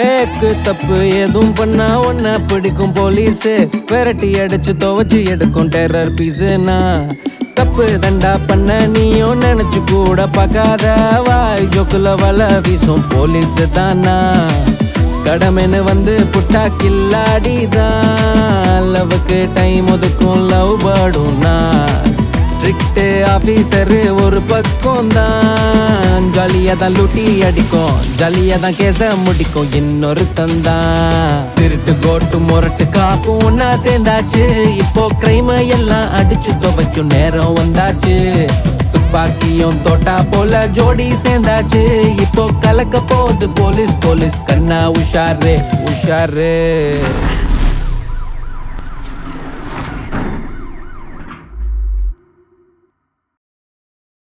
தப்புக்கு தப்பு எதுவும் பண்ணா ஒன்ன பிடிக்கும் போலீஸு. விரட்டி அடிச்சு துவச்சு எடுக்கும் டெரர் பீஸுனா தப்பு தண்டா பண்ண நீயும் நினைச்சு கூட பார்க்காத. வாய் ஜோக்குல வல வீசும் போலீஸ் தானா. கடமைன்னு வந்து புட்டா கில்லாடி தான். லவ்வுக்கு டைம் ஒதுக்கும் லவ் பாடும் நான். ஸ்ட்ரிக்ட் ஆஃபீஸரு ஒரு பக்கம் தான் ஜாலியா தான் லூட்டி அடிக்கும் ஜாலியா தான் கேச முடிக்கும் இன்னொரு தந்தா திருட்டு கோட்டு முரட்டு காப்பும் ஒன்னா சேர்ந்தாச்சு. இப்போ கிரைம எல்லாம் அடிச்சு துவைக்கும் நேரம் வந்தாச்சு. துப்பாக்கியும் தோட்டா போல ஜோடி சேர்ந்தாச்சு. இப்போ கலக்க போகுது போலீஸ் போலீஸ் கண்ணா உஷாரு உஷாரு.